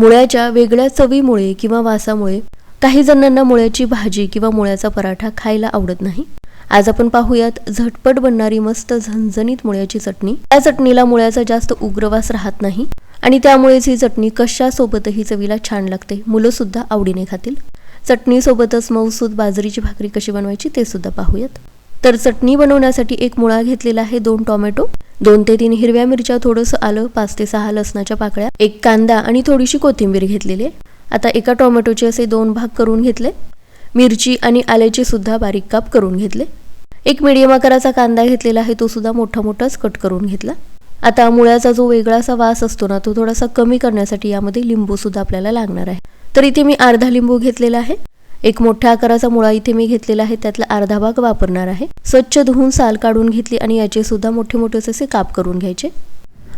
मुळ्याच्या वेगळ्या चवीमुळे किंवा वासामुळे काही जणांना मुळ्याची भाजी किंवा मुळ्याचा पराठा खायला आवडत नाही. आज आपण पाहूयात झटपट बनणारी मस्त झणझणीत मुळ्याची चटणी. या चटणीला मुळ्याचा जास्त उग्रवास राहत नाही आणि त्यामुळेच ही चटणी कशासोबतही चवीला छान लागते. मुलं सुद्धा आवडीने खातील. चटणीसोबतच मऊसूद बाजरीची भाकरी कशी बनवायची ते सुद्धा पाहूयात. तर चटणी बनवण्यासाठी एक मुळा घेतलेला आहे दोन टोमॅटो. दोन ते तीन हिरव्या मिरच्या थोडंसं आलं पाच ते सहा लसणाच्या पाकळ्या एक कांदा आणि थोडीशी कोथिंबीर घेतलेली. आहे आता एका टोमॅटोचे असे दोन भाग करून घेतले. मिरची आणि आल्याचे सुद्धा बारीक काप करून घेतले. एक मिडियम आकाराचा कांदा घेतलेला आहे तो सुद्धा मोठा मोठाच कट करून घेतला. आता मुळ्याचा जो वेगळासा वास असतो ना तो थोडासा कमी करण्यासाठी यामध्ये लिंबू सुद्धा आपल्याला लागणार आहे. तर इथे मी अर्धा लिंबू घेतलेला आहे. एक मोठ्या आकाराचा मुळा इथे मी घेतलेला आहे त्यातला अर्धा भाग वापरणार आहे. स्वच्छ धुवून साल काढून घेतली आणि याचे सुद्धा मोठे मोठे असे काप करून घ्यायचे.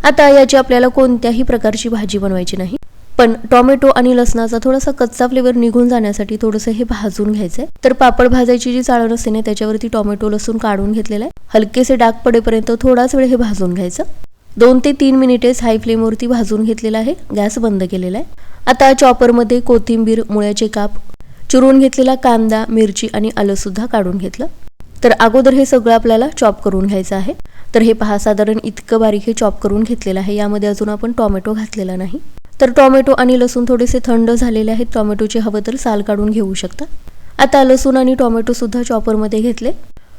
आता याची आपल्याला कोणत्याही प्रकारची भाजी बनवायची नाही. पण टोमॅटो आणि लसणाचा थोडासा कच्चा फ्लेवर निघून जाण्यासाठी थोडंसं हे भाजून घ्यायचंय. तर पापड भाजायची जी चाळण असते ना त्याच्यावरती टोमॅटो लसूण काढून घेतलेला आहे. हलकेसे डाग पडेपर्यंत थोडाच वेळ हे भाजून घ्यायचं. दोन ते तीन मिनिटेच हाय फ्लेमवरती भाजून घेतलेला आहे. गॅस बंद केलेला आहे. आता चॉपरमध्ये कोथिंबीर मुळ्याचे काप चिरून घेतलेला कांदा मिरची आणि आलंसुद्धा काढून घेतलं. तर अगोदर हे सगळं आपल्याला चॉप करून घ्यायचं आहे. तर हे पहा साधारण इतकं बारीक हे चॉप करून घेतलेलं आहे. यामध्ये अजून आपण टोमॅटो घातलेला नाही. तर टोमॅटो आणि लसूण थोडेसे थंड झालेले आहेत. टोमॅटोचे हवं तर साल काढून घेऊ शकता. आता लसूण आणि टॉमॅटोसुद्धा चॉपरमध्ये घेतले.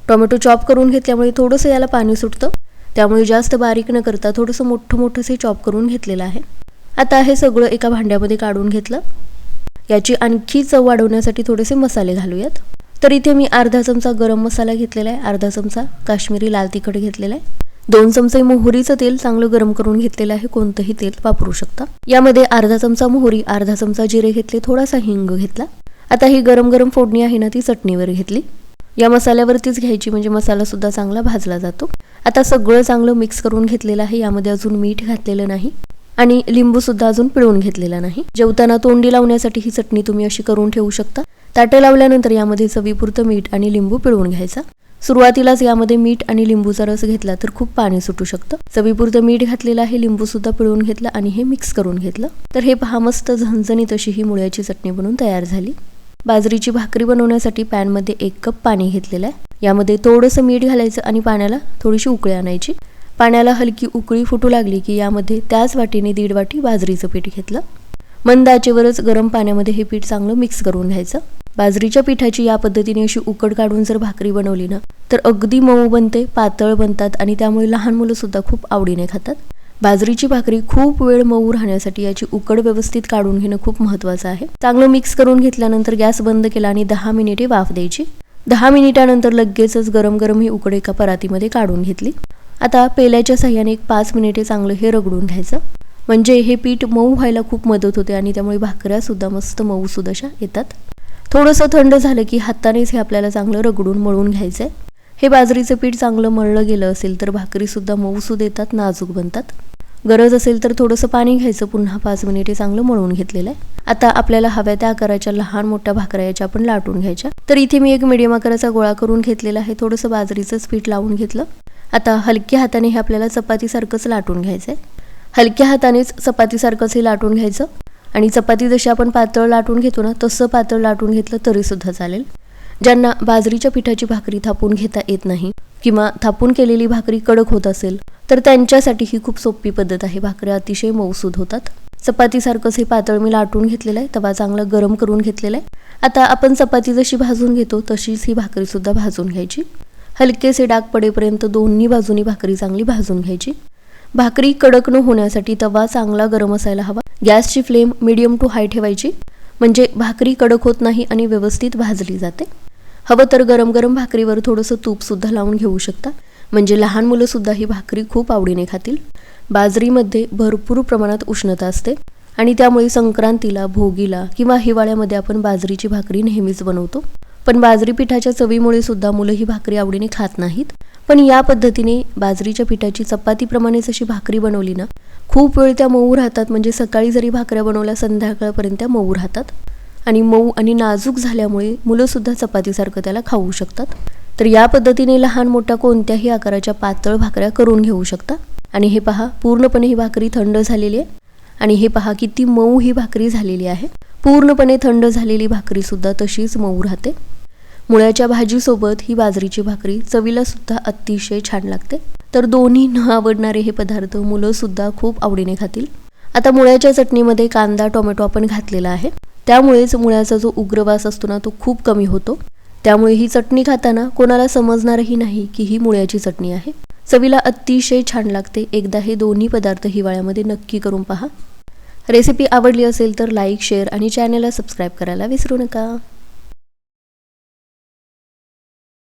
टोमॅटो चॉप करून घेतल्यामुळे थोडंसं याला पाणी सुटतं. त्यामुळे जास्त बारीक न करता थोडंसं मोठं मोठंसं चॉप करून घेतलेलं आहे. आता हे सगळं एका भांड्यामध्ये काढून घेतलं. याची आणखी चव वाढवण्यासाठी थोडेसे मसाले घालूयात. तर इथे मी अर्धा चमचा गरम मसाला घेतलेला आहे. अर्धा चमचा काश्मीरी लाल तिखट घेतलेला आहे. दोन चमचे मोहरीचं तेल चांगलं गरम करून घेतलेलं आहे. कोणतंही तेल वापरू शकता. यामध्ये अर्धा चमचा मोहरी अर्धा चमचा जिरे घेतले. थोडासा हिंग घेतला. आता ही गरम गरम फोडणी आहे ना ती चटणीवर घेतली. या मसाल्यावरतीच घ्यायची म्हणजे मसाला सुद्धा चांगला भाजला जातो. आता सगळं चांगलं मिक्स करून घेतलेलं आहे. यामध्ये अजून मीठ घातलेलं नाही. आणि लिंबू सुद्धा अजून पिळून घेतलेला नाही. जेवताना तोंडी लावण्यासाठी ही चटणी तुम्ही अशी करून ठेवू शकता. ताटे लावल्यानंतर यामध्ये चवीपुरतं मीठ आणि लिंबू पिळवून घ्यायचा. सुरुवातीलाच यामध्ये मीठ आणि लिंबूचा रस घेतला तर खूप पाणी सुटू शकतं. चवीपुरतं मीठ घातलेलं आहे लिंबू सुद्धा पिळून घेतलं आणि हे मिक्स करून घेतलं. तर हे पहा मस्त झणझणीत अशी ही मुळ्याची चटणी बनवून तयार झाली. बाजरीची भाकरी बनवण्यासाठी पॅनमध्ये एक कप पाणी घेतलेलं आहे. यामध्ये थोडंसं मीठ घालायचं आणि पाण्याला थोडीशी उकळी आणायची. पाण्याला हलकी उकळी फुटू लागली की यामध्ये त्याच वाटीने दीड वाटी बाजरीचं पीठ घेतलं. मंद आचेवरच गरम पाण्यामध्ये हे पीठ चांगलं मिक्स करून घ्यायचं. बाजरीच्या पिठाची या पद्धतीने अशी उकड काढून जर भाकरी बनवली ना तर अगदी मऊ बनते पातळ बनतात आणि त्यामुळे लहान मुलं सुद्धा खूप आवडीने खातात. बाजरीची भाकरी खूप वेळ मऊ राहण्यासाठी याची उकड व्यवस्थित काढून घेणं खूप महत्वाचं आहे. चांगलं मिक्स करून घेतल्यानंतर गॅस बंद केला आणि दहा मिनिटे वाफ द्यायची. दहा मिनिटानंतर लगेचच गरम गरम ही उकड एका परातीमध्ये काढून घेतली. आता पेल्याच्या सहाय्याने एक पाच मिनिटे चांगलं हे रगडून घ्यायचं. म्हणजे हे पीठ मऊ व्हायला खूप मदत होते आणि त्यामुळे भाकऱ्यासुद्धा मस्त मऊ सुद्धा अशा येतात. थोडंसं थंड झालं की हातानेच हे आपल्याला चांगलं रगडून मळून घ्यायचंय. हे बाजरीचं पीठ चांगलं मळलं गेलं असेल तर भाकरीसुद्धा मऊसूद येतात नाजूक बनतात. गरज असेल तर थोडंसं पाणी घ्यायचं पुन्हा पाच मिनिटे चांगलं मळून घेतलेलं आहे. आता आपल्याला हव्या त्या आकाराच्या लहान मोठ्या भाकऱ्या याच्या आपण लाटून घ्यायच्या. तर इथे मी एक मिडियम आकाराचा गोळा करून घेतलेला आहे. थोडंसं बाजरीचंच पीठ लावून घेतलं. आता हलक्या हाताने हे आपल्याला चपातीसारखंच लाटून घ्यायचं आहे हलक्या हातानेच चपातीसारखंच हे लाटून घ्यायचं. आणि चपाती जशी आपण पातळ लाटून घेतो ना तसं पातळ लाटून घेतलं तरीसुद्धा चालेल. ज्यांना बाजरीच्या पिठाची भाकरी थापून घेता येत नाही किंवा थापून केलेली भाकरी कडक होत असेल तर त्यांच्यासाठी ही खूप सोपी पद्धत आहे. भाकऱ्या अतिशय मऊसूद होतात. चपातीसारखंच हे पातळ मी लाटून घेतलेलं आहे. तवा चांगला गरम करून घेतलेला आहे. आता आपण चपाती जशी भाजून घेतो तशीच ही भाकरीसुद्धा भाजून घ्यायची. हलकेसे डाग पडेपर्यंत दोन्ही बाजूनी भाकरी चांगली भाजून घ्यायची. भाकरी कडक न होण्यासाठी तवा चांगला गरम असायला हवा. गॅसची फ्लेम मिडियम टू हाय ठेवायची. म्हणजे भाकरी कडक होत नाही आणि व्यवस्थित भाजली जाते. हवं तर गरम गरम भाकरीवर थोडंसं तूपसुद्धा लावून घेऊ शकता. म्हणजे लहान मुलंसुद्धा ही भाकरी खूप आवडीने खातील. बाजरीमध्ये भरपूर प्रमाणात उष्णता असते आणि त्यामुळे संक्रांतीला भोगीला किंवा हिवाळ्यामध्ये आपण बाजरीची भाकरी नेहमीच बनवतो. पण बाजरी पिठाच्या चवीमुळे सुद्धा मुलं ही भाकरी आवडीने खात नाहीत. पण या पद्धतीने बाजरीच्या पिठाची चपातीप्रमाणेच अशी भाकरी बनवली ना खूप वेळ त्या मऊ राहतात म्हणजे सकाळी जरी भाकऱ्या बनवल्या संध्याकाळपर्यंत त्या मऊ राहतात. आणि मऊ आणि नाजूक झाल्यामुळे मुलंसुद्धा चपातीसारखं त्याला खाऊ शकतात. तर या पद्धतीने लहान मोठ्या कोणत्याही आकाराच्या पातळ भाकऱ्या करून घेऊ शकता. आणि हे पहा पूर्णपणे ही भाकरी थंड झालेली आहे. आणि हे पहा किती मऊ ही भाकरी झालेली आहे. पूर्णपणे थंड झालेली भाकरी सुद्धा तशीच मऊ राहते. मुळ्याच्या भाजीसोबत ही बाजरीची भाकरी चवीला सुद्धा अतिशय छान लागते. तर दोन्ही न आवडणारे हे पदार्थ मुलं सुद्धा खूप आवडीने खातील. आता मुळ्याच्या चटणीमध्ये कांदा टोमॅटो आपण घातलेला आहे. त्यामुळेच मुळ्याचा जो उग्रवास असतो ना तो खूप कमी होतो. त्यामुळे ही चटणी खाताना कोणाला समजणारही नाही की ही मुळ्याची चटणी आहे. चवीला अतिशय छान लागते. एकदा हे दोन्ही पदार्थ हिवाळ्यामध्ये नक्की करून पहा. रेसिपी आवडली असेल तर लाईक शेअर आणि चॅनलला सबस्क्राईब करायला विसरू नका.